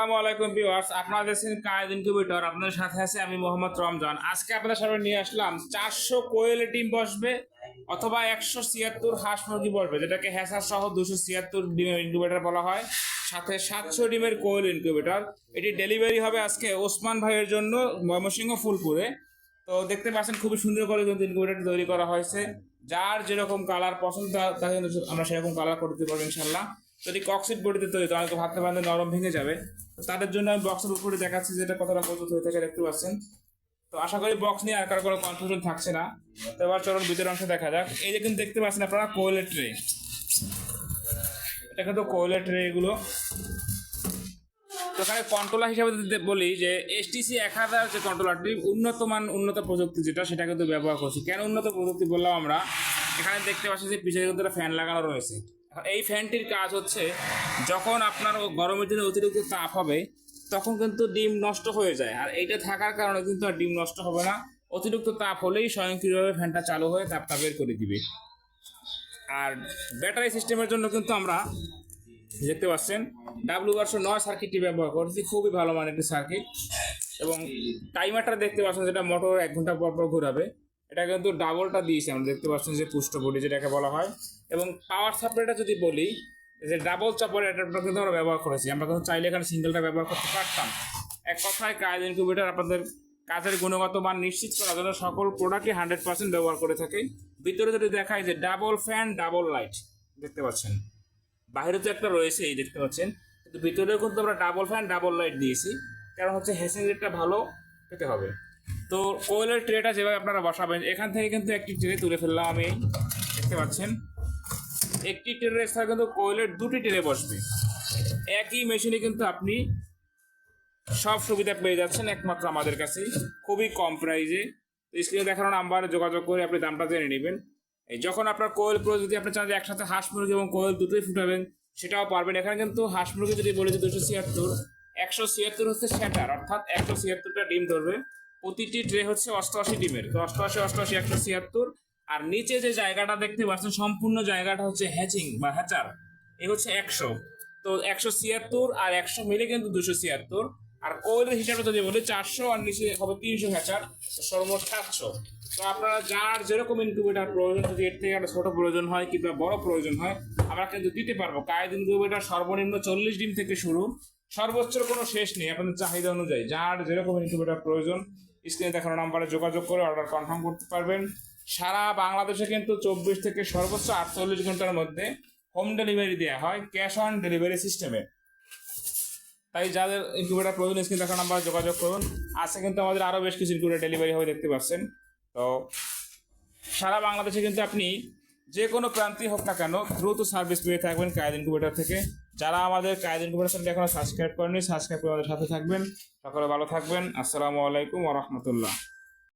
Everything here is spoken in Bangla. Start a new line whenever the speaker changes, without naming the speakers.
আসসালামু আলাইকুম ভিউয়ার্স, আপনারা দেখছেন কায়েদ ইনকিউবেটর আপনাদের সাথে আছে আমি মোহাম্মদ রমজান। আজকে আপনাদের সামনে নিয়ে আসলাম, চারশো কোয়েল ডিম বসবে অথবা একশো ছিয়াত্তর হাঁস মুরগি বসবে, যেটাকে হ্যাসার সহ দুশো ছিয়াত্তর ডিমের ইনকিউবেটর বলা হয়, সাথে সাতশো ডিমের কোয়েল ইনকিউবেটর এটি ডেলিভারি হবে আজকে ওসমান ভাইয়ের জন্য ময়মনসিংহ ফুলপুরে। তো দেখতে পাচ্ছেন খুবই সুন্দর করে কিন্তু ইনকিউবেটরটি তৈরি করা হয়েছে। যার যেরকম কালার পছন্দ তাকে আমরা সেরকম কালার করে দিতে পারব ইনশাল্লাহ যদি কক্সিট বডিতে তৈরি তো অনেকে ভাবতে নরম ভেঙে যাবে। তাদের জন্য আমি বক্সের উপরে দেখাচ্ছি যেটা কতটা মজবুত হয়ে থাকে, দেখতে পাচ্ছেন। তো আশা করি বক্স নিয়ে আর কারও কোনো কনফিউশন থাকছে না। তো এবার চলুন ভিতরের অংশ দেখা যাক। এই যে কিন্তু দেখতে পাচ্ছেন আপনারা কোয়েলের ট্রে। এটা কিন্তু কোয়েলের ট্রে এগুলো। তো এখানে কন্ট্রোলার হিসাবে যদি বলি যে এসটিসি এক হাজার যে কন্ট্রোলারটি উন্নত মান, উন্নত প্রযুক্তি যেটা, সেটা কিন্তু ব্যবহার করছি। কেন উন্নত প্রযুক্তি বললাম আমরা? এখানে দেখতে পাচ্ছি যে পিছনে কিন্তু একটা ফ্যান লাগানো রয়েছে। এই ফ্যানটির কাজ হচ্ছে যখন আপনার গরমের দিনে অতিরিক্ত তাপ হবে, তখন কিন্তু ডিম নষ্ট হয়ে যায়। আর এইটা থাকার কারণে কিন্তু আর ডিম নষ্ট হবে না। অতিরিক্ত তাপ হলেই স্বয়ংক্রিয়ভাবে ফ্যানটা চালু হয়ে তাপটা বের করে দিবে। আর ব্যাটারি সিস্টেমের জন্য কিন্তু আমরা দেখতে পাচ্ছেন ডাব্লিউ বারশো নয় সার্কিটটি ব্যবহার করছি, খুবই ভালো মানের একটি সার্কিট এবং টাইমারটা দেখতে পাচ্ছেন যেটা মোটর এক ঘণ্টা পর পর ঘোরাবে। এটা কিন্তু ডাবলটা দিয়েছি আমরা দেখতে পাচ্ছেন যে পুষ্ট বডি যেটাকে বলা হয়। এবং পাওয়ার সাপ্লাইটা যদি বলি, যে ডাবল চাপের অ্যাডাপ্টার কিন্তু আমরা ব্যবহার করেছি। আমরা কিন্তু চাইলে এখানে সিঙ্গেলটা ব্যবহার করতে পারতাম। এক কথায় কাজ ইনকিউবেটার আপনাদের কাজের গুণগত মান নিশ্চিত করার জন্য সকল প্রোডাক্টই হান্ড্রেড পার্সেন্ট ব্যবহার করে থাকে। ভিতরে যদি দেখায় যে ডাবল ফ্যান ডাবল লাইট দেখতে পাচ্ছেন? বাইরে তো একটা রয়েছে, এই দেখতে পাচ্ছেন? কিন্তু ভিতরেও কিন্তু আমরা ডাবল ফ্যান ডাবল লাইট দিয়েছি। কারণ হচ্ছে হেসিং রেটটা ভালো পেতে হবে। তো কোয়েলের ট্রেটা যেভাবে আপনারা বসাবেন, এখান থেকে কিন্তু একটি ট্রে তুলে ফেললাম আমি। দেখতে পাচ্ছেন? একটি ট্রের স্থানে কিন্তু কোয়েলের দুটি ট্রে বসবে। একই মেশিনে কিন্তু আপনি সব সুবিধা পেয়ে যাচ্ছেন, একমাত্র আমাদের কাছে খুবই কম প্রাইজে স্ক্রিনে দেখানো নাম্বারে যোগাযোগ করে আপনি দামটা জেনে নেবেন। যখন আপনার কোয়েল প্রো যদি আপনি চান যে একসাথে হাঁস মুরগি এবং কোয়েল দুটোই ফুটাবেন, সেটাও পারবেন। এখানে কিন্তু হাঁস মুরগি যদি বলে যে দুশো ছিয়াত্তর, একশো ছিয়াত্তর হচ্ছে সেটার, অর্থাৎ একশো ছিয়াত্তরটা ডিম ধরবে। প্রতিটি ট্রে হচ্ছে অষ্টআশি ডিমের। তো অষ্টআশি অষ্টআশি, একশো ছিয়াত্তর। আর নিচে যে জায়গাটা দেখতে পাচ্ছেন, সম্পূর্ণ জায়গাটা হচ্ছে হ্যাচিং বা হ্যাচার এ হচ্ছে একশো। তো একশো ছিয়াত্তর আর একশো মিলে কিন্তু দুশো ছিয়াত্তর। আর কোয়েলের হিসাবে যদি বলি, চারশো আর নিচে হবে তিনশো হ্যাচার তো সর্বমোট সাতশো। তো আপনারা যার যেরকম ইনকিউবেটার প্রয়োজন, যদি এর থেকে একটা ছোট প্রয়োজন হয় কিংবা বড় প্রয়োজন হয়, আমরা কিন্তু দিতে পারব। কায়েদ ইনকিউবেটার সর্বনিম্ন চল্লিশ ডিম থেকে শুরু। সর্বোচ্চ কোনো শেষ নেই, আপনাদের চাহিদা অনুযায়ী। যার যেরকম ইনকিউবেটার প্রয়োজন স্ক্রিনে দেখানো নাম্বারে যোগাযোগ করে অর্ডার কনফার্ম করতে পারবেন। সারা বাংলাদেশে কিন্তু চব্বিশ থেকে সর্বোচ্চ আটচল্লিশ ঘণ্টার মধ্যে হোম ডেলিভারি দেওয়া হয় ক্যাশ অন ডেলিভারি সিস্টেমে তাই যাদের ইনকিউবেটার প্রয়োজন, স্ক্রিন দেখানো নাম্বার যোগাযোগ করুন। আজকে কিন্তু আমাদের আরও বেশ কিছু ইনকিউবেটার ডেলিভারি হবে দেখতে পাচ্ছেন। তো সারা বাংলাদেশে কিন্তু আপনি যে কোনো প্রান্তেই হোক না কেন দ্রুত সার্ভিস পেয়ে থাকবেন কায়েদ ইনকিউবেটার থেকে। যারা আমাদের কায়দিন চ্যানেলটি এখনও সাবস্ক্রাইব করেনি সাবস্ক্রাইব করে আমাদের সাথে থাকবেন। সকলে ভালো থাকবেন। আসসালামু আলাইকুম ওরহমতুল্লাহ